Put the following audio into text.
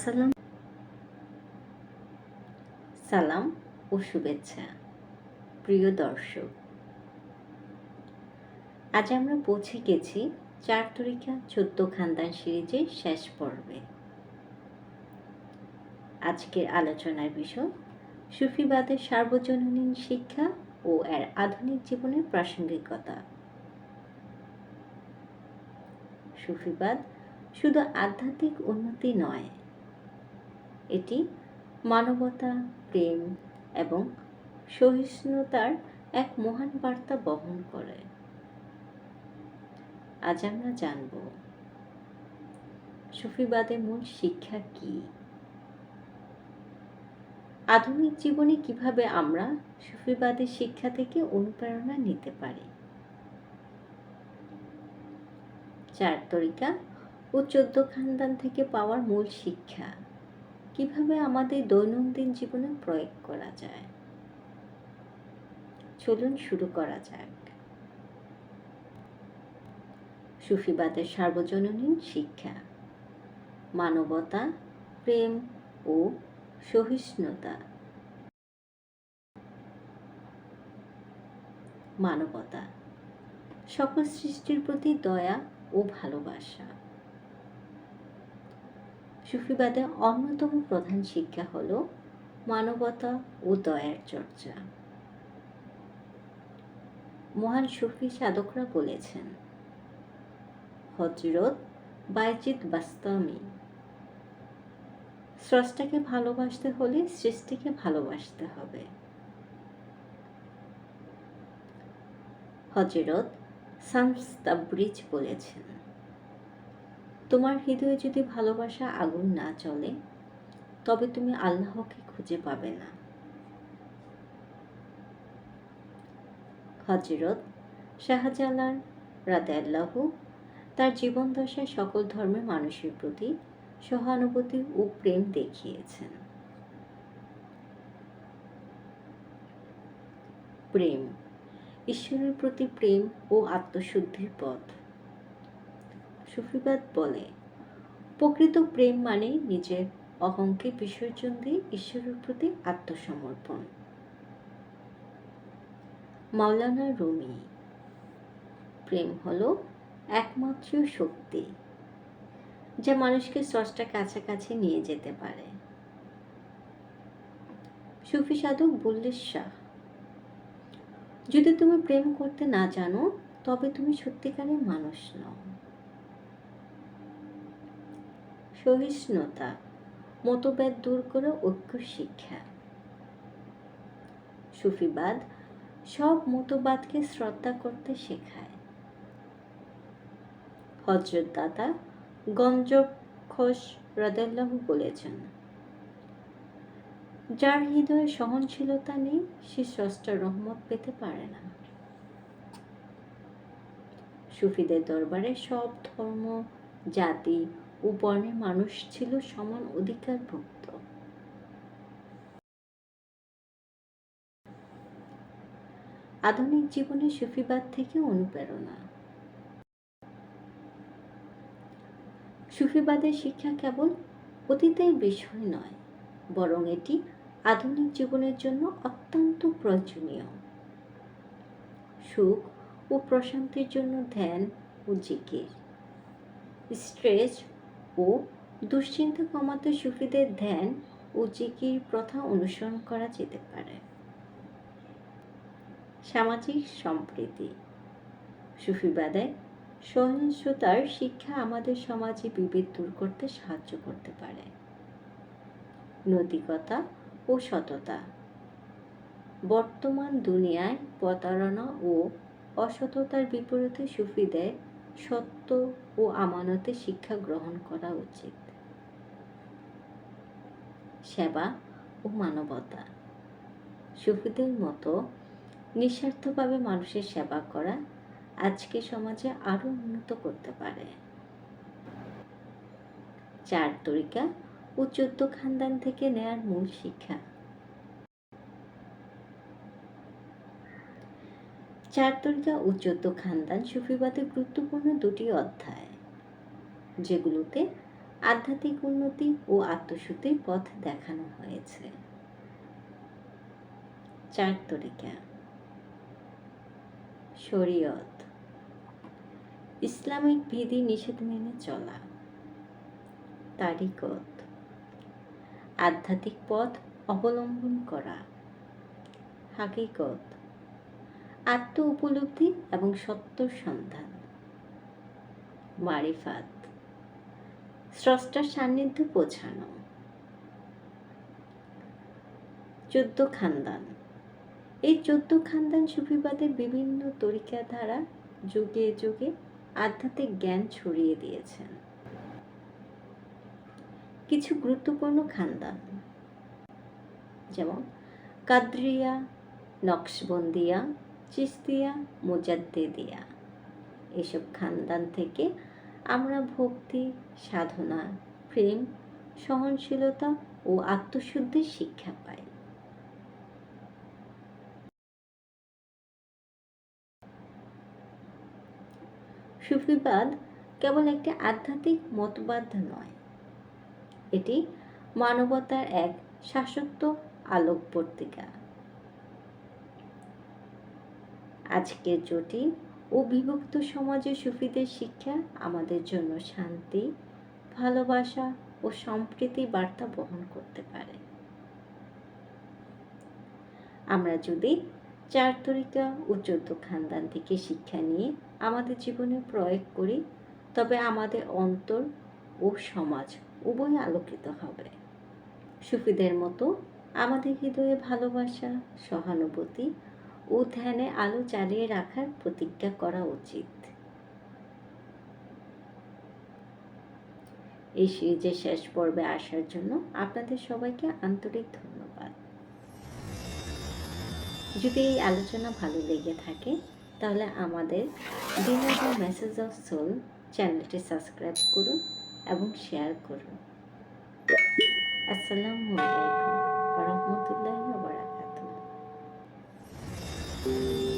আসসালাম। সালাম ও শুভেচ্ছা। প্রিয় দর্শক, আজ আমরা পৌঁছে গেছি চার তরিকা চোদ্দ খানদান সিরিজের শেষ পর্বে। আজকের আলোচনার বিষয়, সুফিবাদের সার্বজনীন শিক্ষা ও এর আধুনিক জীবনের প্রাসঙ্গিকতা। সুফিবাদ শুধু আধ্যাত্মিক উন্নতি নয় এটি মানবতা, প্রেম এবং সহিষ্ণুতার এক মহান বার্তা বহন করে। আজ আমরা জানব সুফিবাদের মূল শিক্ষা কি? আধুনিক জীবনে কীভাবে আমরা সুফিবাদের শিক্ষা থেকে অনুপ্রেরণা নিতে পারি? চার তরিকা ও চোদ্দ খানদান থেকে পাওয়ার মূল শিক্ষা। কীভাবে আমাদের দৈনন্দিন জীবনে প্রয়োগ করা যায়? চলুন শুরু করা যাক। সুফিবাদের সার্বজনীন শিক্ষা। মানবতা, প্রেম ও সহিষ্ণুতা। মানবতা। সকল সৃষ্টির প্রতি দয়া ও ভালোবাসা। সুফিবাদের অন্যতম প্রধান শিক্ষা হল মানবতা ও দয়ার চর্চা। মহান সুফি সাধকরা বলেছেন হজরত বাইজিদ বাস্তামি, স্রষ্টাকে ভালোবাসতে হলে সৃষ্টিকে ভালোবাসতে হবে। হজরত সামস্তাব্রিজ বলেছেন তোমার হৃদয়ে যদি ভালোবাসা আগুন না চলে তবে তুমি আল্লাহকে খুঁজে পাবে না। হজরত শাহজালাল রাতে আল্লাহ তার জীবন দশায় সকল ধর্মের মানুষের প্রতি সহানুভূতি ও প্রেম দেখিয়েছেন। প্রেম, ঈশ্বরের প্রতি প্রেম ও আত্মশুদ্ধির পথ। সুফিবাদ বলে, প্রকৃত প্রেম মানে নিজের অহংকে বিসর্জন দিয়ে ঈশ্বরের প্রতি আত্মসমর্পণ। মাওলানা রুমি, প্রেম হলো একমাত্র শক্তি যা মানুষকে স্রষ্টা কাছাকাছি নিয়ে যেতে পারে। সুফি সাধক বুল্লের শাহ, যদি তুমি প্রেম করতে না জানো, তবে তুমি সত্যিকারের মানুষ নও। সহিষ্ণুতা, মতভেদ দূর করে ঐক্য শিক্ষা। সুফিবাদ সব মতবাদকে শ্রদ্ধা করতে শেখায়। হজরত দাদা গঞ্জ খোস রাদাল্লাহ বলেছেন, যার হৃদয়ে সহনশীলতা নেই, সে স্রষ্টার রহমত পেতে পারে না। সুফিদের দরবারে সব ধর্ম, জাতি বর্ণের মানুষ ছিল সমান অধিকারভুক্ত। আধুনিক জীবনে সুফিবাদ থেকে অনুপ্রেরণা। সুফিবাদের শিক্ষা কেবল অতীতের বিষয় নয়, বরং এটি আধুনিক জীবনের জন্য অত্যন্ত প্রয়োজনীয়। সুখ ও প্রশান্তির জন্য ধ্যান ও জিকির। স্ট্রেস ও দুশ্চিন্তা কমাতে সুফিদের ধ্যান ও জিকির প্রথা অনুসরণ করা যেতে পারে। সামাজিক সম্প্রীতি। সুফিবাদে সহিংসতার শিক্ষা আমাদের সমাজে বিভেদ দূর করতে সাহায্য করতে পারে। নৈতিকতা ও সততা। বর্তমান দুনিয়ায় প্রতারণা ও অসততার বিপরীতে সুফিদের সত্য ও আমানতের শিক্ষা গ্রহণ করা উচিত। সেবা ও মানবতা। সুফিদের মতো নিঃস্বার্থভাবে মানুষের সেবা করা আজকে সমাজে আরও উন্নত করতে পারে। চার তরিকা ও চোদ্দ খানদান থেকে নেয়ার মূল শিক্ষা। চার তরিকা ও চোদ্দ খানদান সুফিবাদের গুরুত্বপূর্ণ দুটি অধ্যায়। যেগুলোতে আধ্যাত্মিক উন্নতি ও আত্মশুদ্ধির পথ দেখানো হয়েছে। চার তরিকা। শরীয়ত। ইসলামিক বিধি নিষেধ মেনে চলা। তারিকত আধ্যাত্মিক পথ অবলম্বন করা। হাকিকত। আত্ম উপলব্ধি এবং সত্য সন্ধান। মারিফাত। স্রষ্টার সান্নিধ্য পৌঁছানো। চোদ্দ খানদান। এই চোদ্দ খানদান সুফিবাদের বিভিন্ন তরিকা দ্বারা যুগে যুগে আধ্যাত্মিক জ্ঞান ছড়িয়ে দিয়েছেন কিছু গুরুত্বপূর্ণ খানদান। যেমন কাদ্রিয়া, নকশবন্দিয়া, চিস্তিয়া, মুজাদ্দেদিয়া। এসব খানদান থেকে আমরা ভক্তি, সাধনা, প্রেম, সহনশীলতা ও আত্মশুদ্ধির শিক্ষা পাই। সুফিবাদ কেবল একটি আধ্যাত্মিক মতবাদ নয়। এটি মানবতার এক শাশ্বত আলোক পত্রিকা আজকের জটিল ও বিভক্ত সমাজে সুফিদের শিক্ষা আমাদের জন্য শান্তি, ভালোবাসা ও সম্প্রীতি বার্তা বহন করতে পারে। আমরা যদি চার তরিকা ও চোদ্দ খানদান থেকে শিক্ষা নিয়ে আমাদের জীবনে প্রয়োগ করি, তবে আমাদের অন্তর ও সমাজ উভয় আলোকিত হবে। সুফিদের মতো আমাদের হৃদয়ে ভালোবাসা, সহানুভূতি ও ধ্যানে আলো চালিয়ে রাখার প্রতিজ্ঞা করা উচিত। এই সিরিজের শেষ পর্বে আসার জন্য আপনাদের সবাইকে আন্তরিক ধন্যবাদ। যদি এই আলোচনা ভালো লেগে থাকে, তাহলে আমাদের ডিনার মেসেজ অফ সোল চ্যানেলটি সাবস্ক্রাইব করুন এবং শেয়ার করুন। আসসালামু আলাইকুম রহমতুল্লাহ Thank you.